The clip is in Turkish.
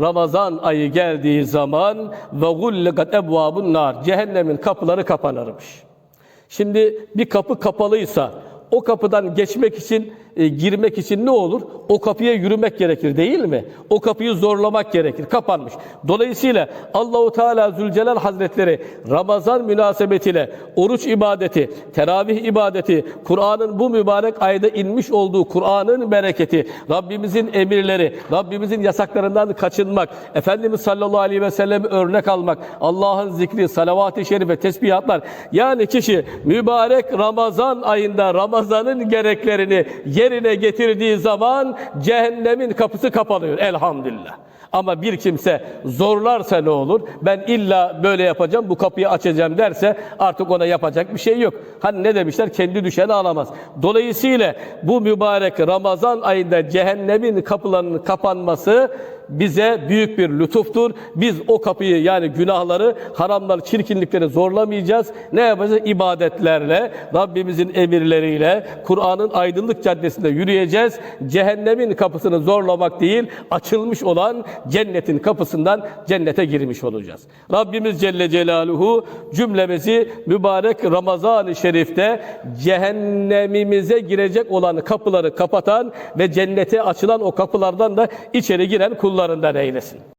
Ramazan ayı geldiği zaman ve gullegat ebvabun nar cehennemin kapıları kapanırmış. Şimdi bir kapı kapalıysa o kapıdan geçmek için, e, girmek için ne olur? O kapıya yürümek gerekir değil mi? O kapıyı zorlamak gerekir. Kapanmış. Dolayısıyla Allahu Teala Zülcelal Hazretleri Ramazan münasebetiyle oruç ibadeti, teravih ibadeti, Kur'an'ın bu mübarek ayda inmiş olduğu Kur'an'ın bereketi, Rabbimizin emirleri, Rabbimizin yasaklarından kaçınmak, Efendimiz sallallahu aleyhi ve sellem örnek almak, Allah'ın zikri, salavat-ı şerife, tesbihatlar. Yani kişi mübarek Ramazan ayında Ramazan'ın gereklerini yerine getirdiği zaman cehennemin kapısı kapanıyor elhamdülillah. Ama bir kimse zorlarsa ne olur? Ben illa böyle yapacağım, bu kapıyı açacağım derse artık ona yapacak bir şey yok. Hani ne demişler? Kendi düşeni alamaz. Dolayısıyla bu mübarek Ramazan ayında cehennemin kapılarının kapanması bize büyük bir lütuftur. Biz o kapıyı yani günahları, haramları, çirkinlikleri zorlamayacağız. Ne yapacağız? İbadetlerle, Rabbimizin emirleriyle, Kur'an'ın aydınlık caddesinde yürüyeceğiz. Cehennemin kapısını zorlamak değil, açılmış olan cennetin kapısından cennete girmiş olacağız. Rabbimiz Celle Celaluhu cümlemizi mübarek Ramazan-ı Şerif'te cehennemimize girecek olan kapıları kapatan ve cennete açılan o kapılardan da içeri giren kullarından eylesin.